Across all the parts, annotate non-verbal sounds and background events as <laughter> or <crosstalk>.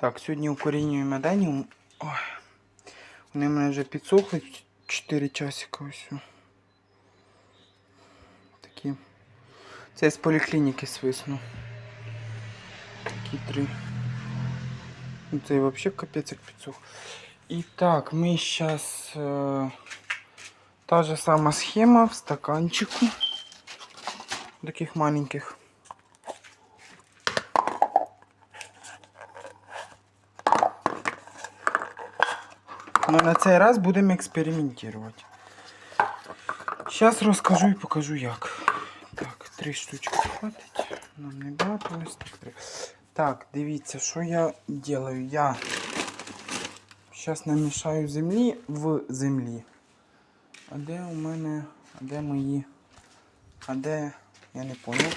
Так, сьогодні укорінюємо аденіум. Ой. Вони в мене вже підсохли 4 часика ось. Такі. Це я з поліклініки свисну. Такі три. Ну, це взагалі капець як підсох. І так, ми зараз е, та же сама схема в стаканчику. Таких маленьких. Но на цей раз будемо експериментувати. Зараз розкажу і покажу як. Так, три штучки хватить. Нам не багато ось так. Так, дивіться, що я делаю. Я зараз намішаю землі в землі. А де у мене. А де мої. А де. Я не понял.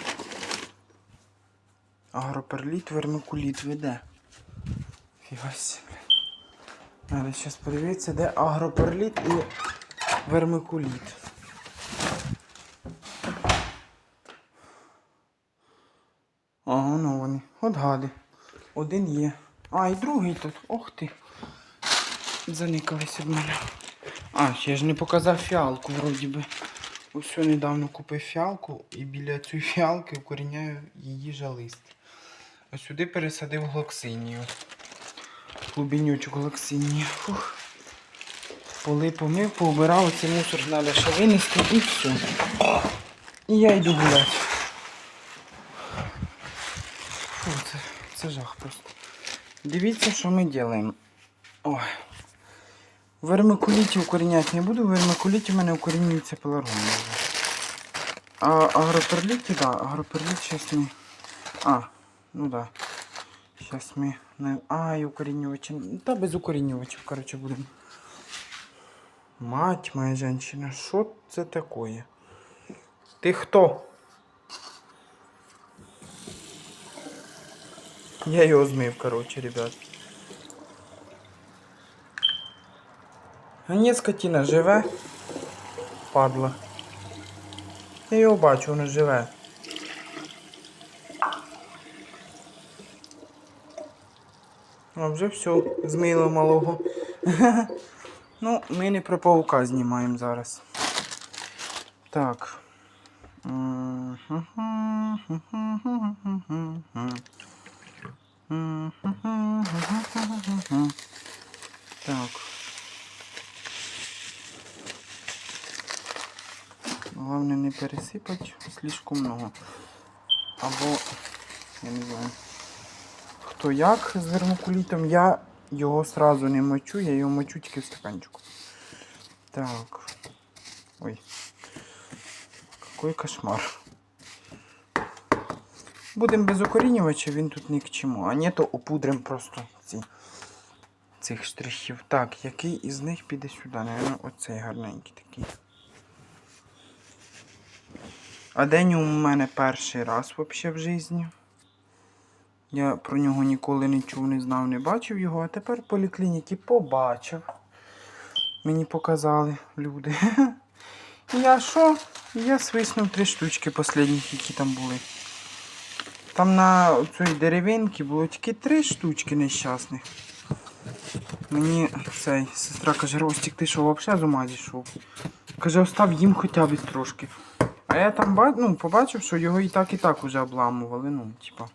Агроперліт, вермикуліт веде. Фігась. Надо зараз подивитися, де агроперліт і вермикуліт. Ага, ну вони. От гади. Один є. А, і другий тут. Ох ти. Заникались від мене. А, ще ж не показав фіалку, вроді би. Ось недавно купив фіалку і біля цієї фіалки укоріняю її жалист. А сюди пересадив глоксинію. Клубінючок глоксинії. Фух. Поли помив, поубирав, оцей мусор треба ще винести і все. І я йду гуляти. Фу, це, це жах просто. Дивіться, що ми робимо. Ой. Вермикуліті укоріняти не буду, вермикуліті в мене укорінюється пеларгон. А агроперліті, да, агроперліт ми. А, ну да. Зараз ми. Не... А, і укорінювачі. Та без укорінювачів, коротше, будемо. Мать моя женщина, що це таке? Ти хто? Я його змив, коротше, ребят. А ні, скотина живе. Падла. Я його бачу, воно живе. А вже все, змило малого. <laughs> ну, ми не про паука знімаємо зараз. Так. Так. Главное не пересипати слишком много. Або, я не знаю, хто як з вермикулітом, я його сразу не мочу, я його мочу тільки в стаканчику. Так. Ой. Какой кошмар. Будемо без укорінювача, він тут ні к чому. А ні, то опудрим просто ці, цих штрихів. Так, який із них піде сюди? Наверно, оцей гарненький такий. Аденіум у мене перший раз взагалі в житті. Я про нього ніколи не чув, не знав, не бачив його, а тепер в поліклініці побачив. Мені показали люди. <laughs> Я що? Я свиснув три штучки останніх, які там були. Там на цій деревинці було тільки три штучки нещасних. Мені цей сестра каже, Ростік, ти що взагалі з ума зійшов? Каже, остав їм хоча б трошки. А я там ну, побачив, що його і так і так уже обламували. Ну, типа.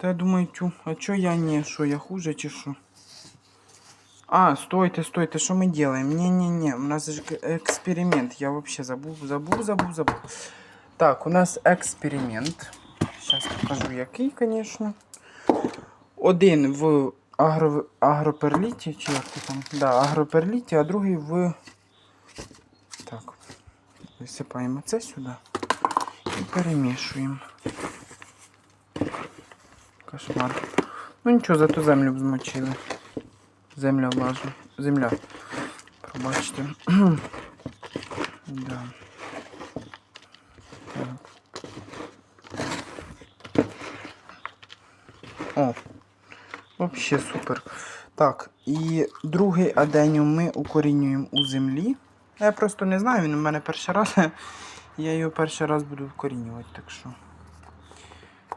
Та я думаю, тю, а чо я не? Що я хуже чи що? А, стойте, стойте, що ми делаем? Не-не-не, у нас же експеримент. Я вообще забув, забув, забув, забув. Так, у нас експеримент. Сейчас покажу який, конечно. Один в агро... агроперліті, чи як ти там? Да, агроперліті, а другий в. Так. Висипаємо це сюди і перемішуємо. Кошмар. Ну нічого, зато землю б змочили. Земля влажна. Земля. Пробачте. <clears throat> да. Так. О, Вообще супер. Так, і другий аденіум ми укорінюємо у землі. Я просто не знаю, він у мене перший раз. <laughs> Я його перший раз буду вкорінювати, так що.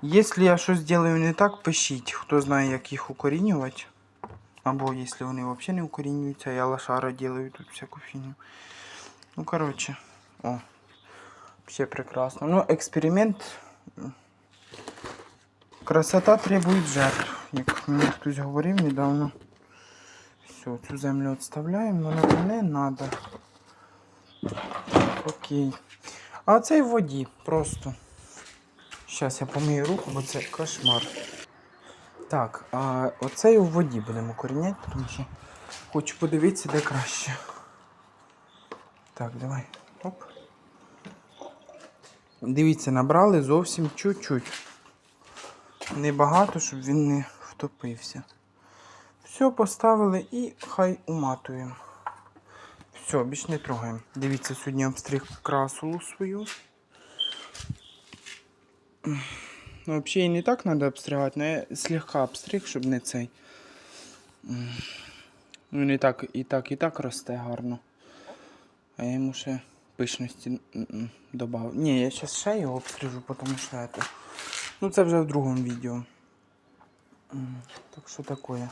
Якщо я щось зроблю не так, пишіть. Хто знає, як їх укорінювати. Або якщо вони взагалі не укорінюються, я лошара делаю тут всяку фігню. Ну, коротше, о. Вообще прекрасно. Ну, експеримент. м, Красота требует жертв. Як мені хтось говорив недавно. Все, цю землю відставляємо, вона нам не треба. Окей. А цей в воді просто. Зараз я помию руку, бо це кошмар. Так, а оцей у воді будемо коріняти, тому що хочу подивитися, де краще. Так, давай. Оп. Дивіться, набрали зовсім чуть-чуть. Небагато, щоб він не втопився. Все, поставили і хай уматуємо. Все, більш не трогаємо. Дивіться, сьогодні обстриг красулу свою. Ну, взагалі не так треба обстригати, але я слегка обстриг, щоб не цей. Ну, не так, і так, і так росте гарно. А я йому ще пишності додав. Ні, я зараз ще його обстрижу, тому що це. Ну, це вже в другому відео. Так що таке.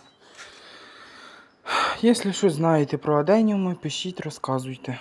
Якщо щось знаєте про аденіуми, пишіть, розказуйте.